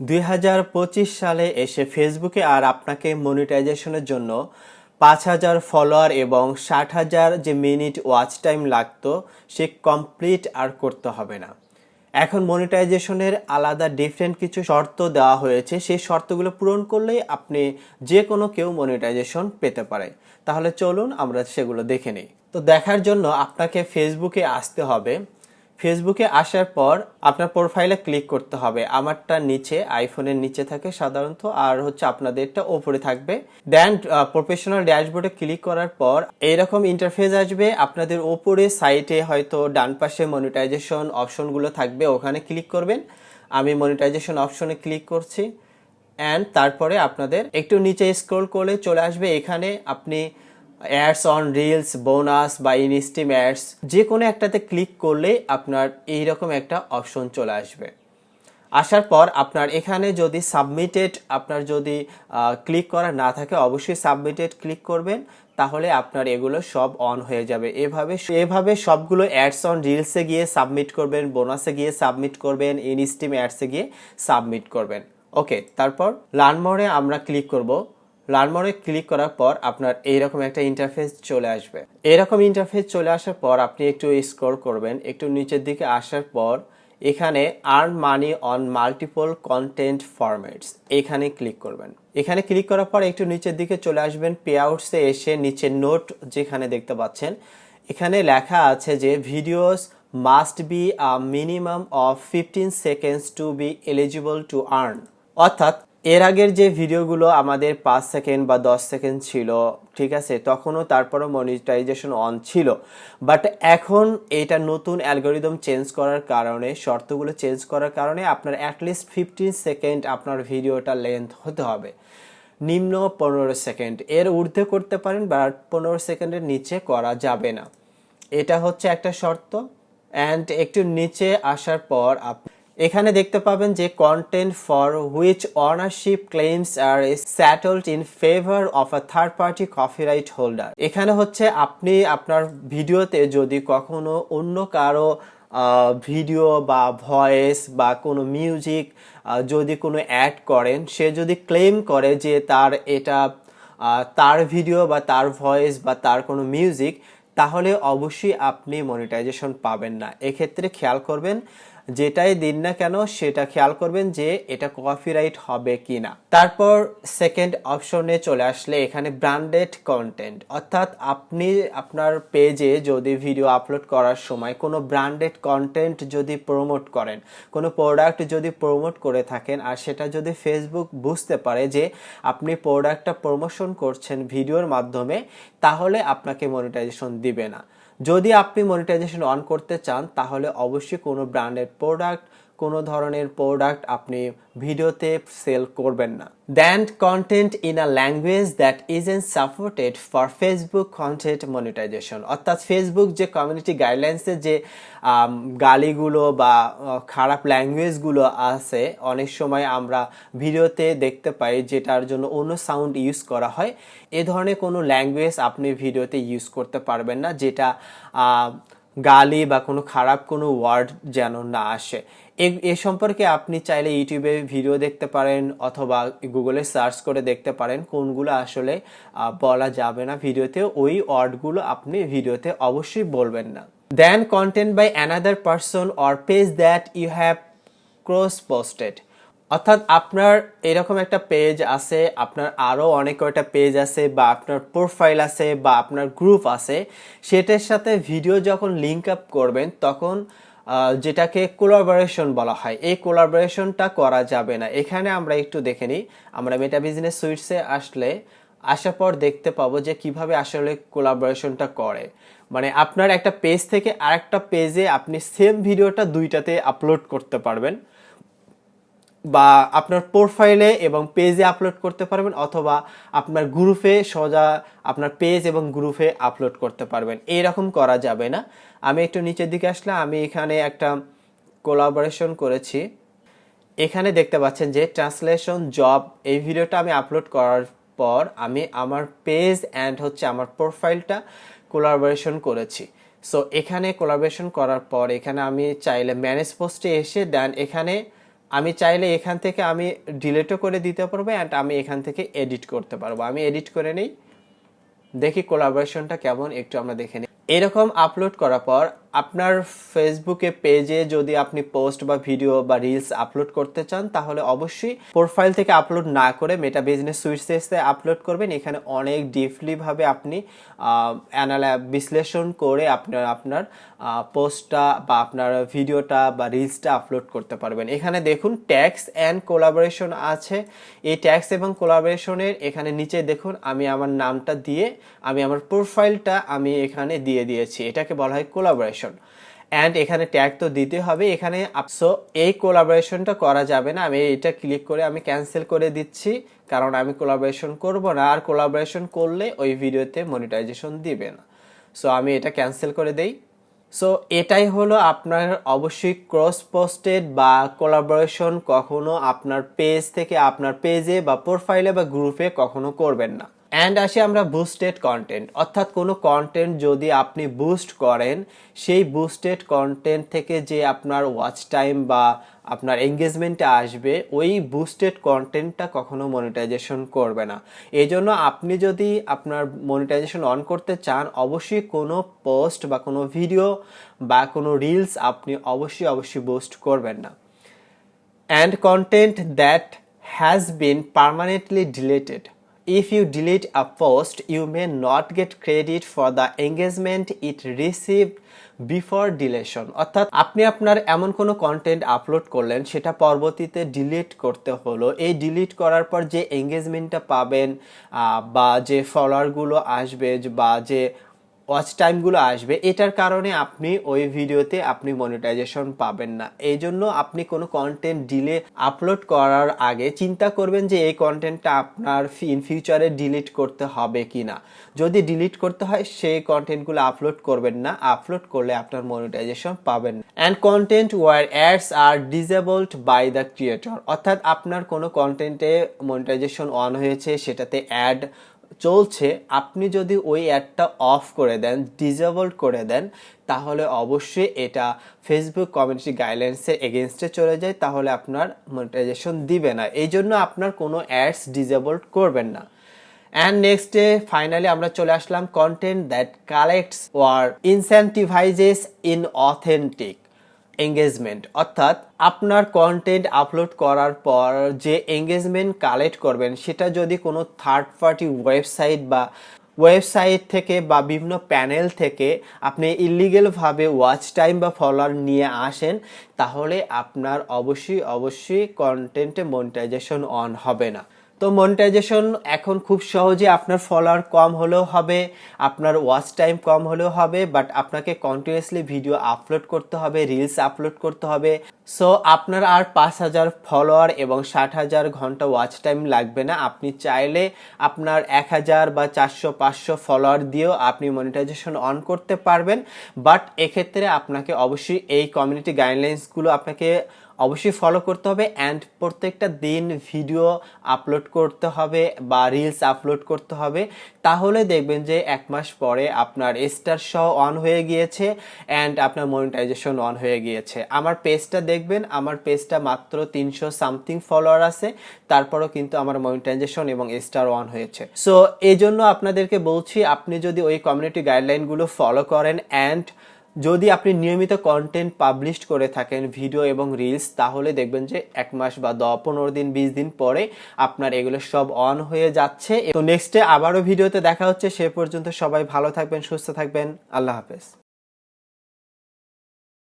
দুই হাজার পঁচিশ সালে এসে ফেসবুকে আর আপনাকে মনিটাইজেশনের জন্য পাঁচ হাজার ফলোয়ার এবং ষাট হাজার যে মিনিট ওয়াচ টাইম লাগতো, সে কমপ্লিট আর করতে হবে না। এখন মনিটাইজেশনের আলাদা ডিফারেন্ট কিছু শর্ত দেওয়া হয়েছে। সেই শর্তগুলো পূরণ করলেই আপনি যে কোনো কেউ মনিটাইজেশন পেতে পারে। তাহলে চলুন আমরা সেগুলো দেখে নিই। তো দেখার জন্য আপনাকে ফেসবুকে আসতে হবে। ফেসবুকে আসার পর আপনার প্রোফাইলে ক্লিক করতে হবে। আমারটা নিচে আইফোনের নিচে থাকে সাধারণত, আর হচ্ছে আপনাদেরটা ওপরে থাকবে। দেন প্রফেশনাল ড্যাশবোর্ডে ক্লিক করার পর এইরকম ইন্টারফেস আসবে। আপনাদের ওপরে সাইটে হয়তো ডান পাশে মনিটাইজেশন অপশনগুলো থাকবে, ওখানে ক্লিক করবেন। আমি মনিটাইজেশন অপশনে ক্লিক করছি। অ্যান্ড তারপরে আপনাদের একটু নিচে স্ক্রল করলে চলে আসবে। এখানে আপনি অ্যাডস অন রিলস বোনাস বা ইনস্টিম অ্যাডস যে কোনো একটাতে ক্লিক করলেই আপনার এইরকম একটা অপশন চলে আসবে। আসার পর আপনার এখানে যদি সাবমিটেড আপনার যদি ক্লিক করা না থাকে, অবশ্যই সাবমিটেড ক্লিক করবেন, তাহলে আপনার এগুলো সব অন হয়ে যাবে। এভাবে এভাবে সবগুলো অ্যাডস অন রিলসে গিয়ে সাবমিট করবেন বোনাসে গিয়ে সাবমিট করবেন ইনস্টিম অ্যাডসে গিয়ে সাবমিট করবেন। ওকে তারপর লার্নমোরে আমরা ক্লিক করব। লার্নমোরে ক্লিক করার পর আপনার এইরকম একটা ইন্টারফেস চলে আসবে। এরকম ইন্টারফেস চলে আসার পর আপনি একটু স্ক্রল করবেন, একটু নিচের দিকে আসার পর এখানে earn money on multiple content formats এখানে ক্লিক করবেন। এখানে ক্লিক করার পর একটু নিচের দিকে চলে আসবেন পে আউটসে এসে নিচে নোট যেখানে দেখতে পাচ্ছেন, এখানে লেখা আছে যে videos must be a minimum of fifteen seconds to be eligible to earn অর্থাৎ এর আগের যে ভিডিওগুলো আমাদের পাঁচ সেকেন্ড বা দশ সেকেন্ড ছিল, ঠিক আছে, তখনও তারপরও মনিটাইজেশন অন ছিল। বাট এখন এটা নতুন অ্যালগোরিদম চেঞ্জ করার কারণে, শর্তগুলো চেঞ্জ করার কারণে আপনার অ্যাটলিস্ট ফিফটিন সেকেন্ড আপনার ভিডিওটা লেন্থ হতে হবে। নিম্ন পনেরো সেকেন্ড এর ঊর্ধ্বে করতে পারেন বাট পনেরো সেকেন্ডের নিচে করা যাবে না। এটা হচ্ছে একটা শর্ত। অ্যান্ড একটু নিচে আসার পর আপনি এখানে দেখতে পাবেন যে content for which ownership claims are settled in favour of a third party copyright holder এখানে হচ্ছে আপনি আপনার ভিডিওতে যদি কখনো অন্য কারও ভিডিও বা ভয়েস বা কোনো মিউজিক যদি কোনো অ্যাড করেন, সে যদি ক্লেম করে যে তার এটা তার ভিডিও বা তার ভয়েস বা তার কোনো মিউজিক তাহলে অবশ্যই আপনি মনিটাইজেশন পাবেন না। এক্ষেত্রে খেয়াল করবেন যেটাই দিন না কেন সেটা খেয়াল করবেন যে এটা কপিরাইট হবে কি না তারপর সেকেন্ড অপশনে চলে আসলে এখানে ব্র্যান্ডেড কন্টেন্ট অর্থাৎ আপনি আপনার পেজে যদি ভিডিও আপলোড করার সময় কোনো ব্র্যান্ডেড কন্টেন্ট যদি প্রমোট করেন, কোনো প্রোডাক্ট যদি প্রমোট করে থাকেন আর সেটা যদি ফেসবুক বুঝতে পারে যে আপনি প্রোডাক্টটা প্রমোশন করছেন ভিডিওর মাধ্যমে, তাহলে আপনাকে মনিটাইজেশন দিবে না। যদি আপনি মনিটাইজেশন অন করতে চান তাহলে অবশ্যই কোনো ব্র্যান্ডের প্রোডাক্ট কোনো ধরনের প্রোডাক্ট আপনি ভিডিওতে সেল করবেন না। Then content in a language that is unsupported for Facebook content monetization অর্থাৎ ফেসবুক যে কমিউনিটি গাইডলাইন্সের যে গালিগুলো বা খারাপ ল্যাঙ্গুয়েজগুলো আছে, অনেক সময় আমরা ভিডিওতে দেখতে পাই যেটার জন্য অন্য সাউন্ড ইউজ করা হয়। এ ধরনের কোনো ল্যাঙ্গুয়েজ আপনি ভিডিওতে ইউজ করতে পারবেন না, যেটা গালি বা কোনো খারাপ কোনো ওয়ার্ড যেন না আসে। এ- সম্পর্কে আপনি চাইলে ইউটিউবে ভিডিও দেখতে পারেন অথবা গুগলে সার্চ করে দেখতে পারেন কোনগুলো আসলে বলা যাবে না ভিডিওতে ওই ওয়ার্ডগুলো আপনি ভিডিওতে অবশ্যই বলবেন না। Then content by another person or page that you have cross posted অর্থাৎ আপনার এরকম একটা পেজ আছে, আপনার আরও অনেক কয়টা পেজ আছে বা আপনার প্রোফাইল আছে বা আপনার গ্রুপ আছে, সেটার সাথে ভিডিও যখন লিঙ্ক আপ করবেন, তখন যেটাকে কোলাবোরেশন বলা হয়, এই কোলাবোরেশনটা করা যাবে না। এখানে আমরা একটু দেখে নিই, আমরা মেটা বিজনেস সুইটসে আসলে আসার পর দেখতে পাবো যে কীভাবে আসলে কোলাবোরেশনটা করে। মানে আপনার একটা পেজ থেকে আরেকটা পেজে আপনি সেম ভিডিওটা দুইটাতে আপলোড করতে পারবেন। বা আপনার প্রোফাইলে এবং পেজে আপলোড করতে পারবেন অথবা আপনার গ্রুপে সোজা আপনার পেজ এবং গ্রুপে আপলোড করতে পারবেন। এইরকম করা যাবে না। আমি একটু নিচের দিকে আসলে আমি এখানে একটা কোলাবোরেশন করেছি। এখানে দেখতে পাচ্ছেন যে ট্রান্সলেশন জব এই ভিডিওটা আমি আপলোড করার পর আমি আমার পেজ অ্যান্ড হচ্ছে আমার প্রোফাইলটা কোলাবোরেশন করেছি। সো এখানে কোলাবোরেশন করার পর এখানে আমি চাইলে ম্যানেজ পোস্টে এসে দেন এখানে আমি চাইলে এখান থেকে আমি ডিলেটও করে দিতে পারব অ্যান্ড আমি এখান থেকে এডিট করতে পারব। আমি এডিট করে নেই। দেখি কোলাবোরেশনটা কেমন, একটু আমরা দেখে নিই। এরকম আপলোড করার পর আপনার ফেসবুকে পেজে যদি আপনি পোস্ট বা ভিডিও বা রিলস আপলোড করতে চান, তাহলে অবশ্যই প্রোফাইল থেকে আপলোড না করে মেটা বিজনেস সুইটসে আপলোড করবেন। এখানে অনেক ডিপলি ভাবে আপনি অ্যানালা বিশ্লেষণ করে আপনার আপনার পোস্টটা বা আপনার ভিডিওটা বা রিলসটা আপলোড করতে পারবেন। এখানে দেখুন ট্যাক্স অ্যান্ড কোলাবোরেশন আছে। এই ট্যাক্স এবং কোলাবোরেশনের এখানে নিচে দেখুন, আমি আমার নামটা দিয়ে, আমি আমার প্রোফাইলটা আমি এখানে দিয়ে দিয়েছি। এটাকে বলা হয় কোলাবোরেশন অ্যান্ড এখানে ট্যাগ তো দিতে হবে। এখানে সো এই কোলাবোরেশনটা করা যাবে না। আমি এটা ক্লিক করে আমি ক্যান্সেল করে দিচ্ছি, কারণ আমি কোলাবোরেশন করব না। আর কোলাবোরেশন করলে ওই ভিডিওতে মনিটাইজেশন দিবে না। সো আমি এটা ক্যান্সেল করে দেই। সো এটাই হলো আপনার অবশ্যই ক্রস পোস্টেড বা কোলাবোরেশন কখনো আপনার পেজ থেকে আপনার পেজে বা প্রোফাইলে বা গ্রুপে কখনো করবেন না। অ্যান্ড আসি আমরা বুস্টেড কন্টেন্ট অর্থাৎ কোনো কন্টেন্ট যদি আপনি বুস্ট করেন, সেই বুস্টেড কন্টেন্ট থেকে যে আপনার ওয়াচ টাইম বা আপনার এঙ্গেজমেন্টে আসবে, ওই বুস্টেড কন্টেন্টটা কখনো মনিটাইজেশন করবে না। এই জন্য আপনি যদি আপনার মনিটাইজেশন অন করতে চান, অবশ্যই কোনো পোস্ট বা কোনো ভিডিও বা কোনো রিলস আপনি অবশ্যই অবশ্যই বুস্ট করবেন না। And content that has been permanently deleted. If you delete a post, you may not get credit for the engagement it received before deletion অর্থাৎ আপনি আপনার এমন কোনো কন্টেন্ট আপলোড করলেন সেটা পরবর্তীতে ডিলিট করতে হলো। এই ডিলিট করার পর যে এঙ্গেজমেন্টটা পাবেন বা যে ফলোয়ারগুলো আসবে বা যে ওয়াচ টাইমগুলো আসবে, এটার কারণে আপনি ওই ভিডিওতে আপনি মনিটাইজেশন পাবেন না। এই জন্য আপনি কোনো কন্টেন্ট ডিলে আপলোড করার আগে চিন্তা করবেন যে এই কন্টেন্টটা আপনার ইন ফিউচারে ডিলিট করতে হবে কি না যদি ডিলিট করতে হয়, সেই কন্টেন্টগুলো আপলোড করবেন না। আপলোড করলে আপনার মনিটাইজেশন পাবেন না। And content where ads are disabled by the creator অর্থাৎ আপনার কোনো কন্টেন্টে মনিটাইজেশন অন হয়েছে, সেটাতে অ্যাড চলছে, আপনি যদি ওই অ্যাডটা অফ করে দেন ডিজেবল করে দেন, তাহলে অবশ্যই এটা ফেসবুক কমিউনিটি গাইডলাইন্সের এগেনস্টে চলে যায়, তাহলে আপনার মনিটাইজেশন দিবে না। এই জন্য আপনার কোনো অ্যাডস ডিজেবল করবেন না। অ্যান্ড নেক্সট ডে ফাইনালি আমরা চলে আসলাম content that collects or incentivizes inauthentic engagement অর্থাৎ আপনার কন্টেন্ট আপলোড করার পর যে এঙ্গেজমেন্ট কালেক্ট করবেন, সেটা যদি কোনো থার্ড পার্টি ওয়েবসাইট বা ওয়েবসাইট থেকে বা বিভিন্ন প্যানেল থেকে আপনি ইলিগেলভাবে ওয়াচ টাইম বা ফলোয়ার নিয়ে আসেন, তাহলে আপনার অবশ্যই অবশ্যই কন্টেন্টে মনিটাইজেশন অন হবে না। তো মনিটাইজেশন এখন খুব সহজে আপনার ফলোয়ার কম হলেও হবে, আপনার ওয়াচ টাইম কম হলেও হবে বাট আপনাকে কন্টিনিউয়াসলি ভিডিও আপলোড করতে হবে রিলস আপলোড করতে হবে। সো আপনার আর পাঁচ হাজার ফলোয়ার এবং ষাট হাজার ঘণ্টা ওয়াচ টাইম লাগবে না। আপনি চাইলে আপনার এক হাজার বা চারশো, পাঁচশো ফলোয়ার দিয়েও আপনি মনিটাইজেশন অন করতে পারবেন। বাট এক্ষেত্রে আপনাকে অবশ্যই এই কমিউনিটি গাইডলাইন্সগুলো আপনাকে অবশ্যই ফলো করতে হবে অ্যান্ড প্রত্যেকটা দিন ভিডিও আপলোড করতে হবে বা রিলস আপলোড করতে হবে। তাহলে দেখবেন যে এক মাস পরে আপনার স্টার সহ অন হয়ে গিয়েছে অ্যান্ড আপনার মনিটাইজেশন অন হয়ে গিয়েছে। আমার পেজটা দেখবেন, আমার পেজটা মাত্র তিনশো সামথিং ফলোয়ার আছে, তারপরও কিন্তু আমার মনিটাইজেশন এবং স্টার অন হয়েছে। সো এই জন্য আপনাদেরকে বলছি, আপনি যদি ওই কমিউনিটি গাইডলাইনগুলো ফলো করেন অ্যান্ড যদি আপনি নিয়মিত কন্টেন্ট পাবলিশ করে থাকেন ভিডিও এবং রিলস তাহলে দেখবেন যে এক মাস বা দ পনেরো দিন, বিশ দিন পরে আপনার এগুলো সব অন হয়ে যাচ্ছে। তো নেক্সটে আবারও ভিডিওতে দেখা হচ্ছে। সে পর্যন্ত সবাই ভালো থাকবেন, সুস্থ থাকবেন। আল্লাহ হাফেজ।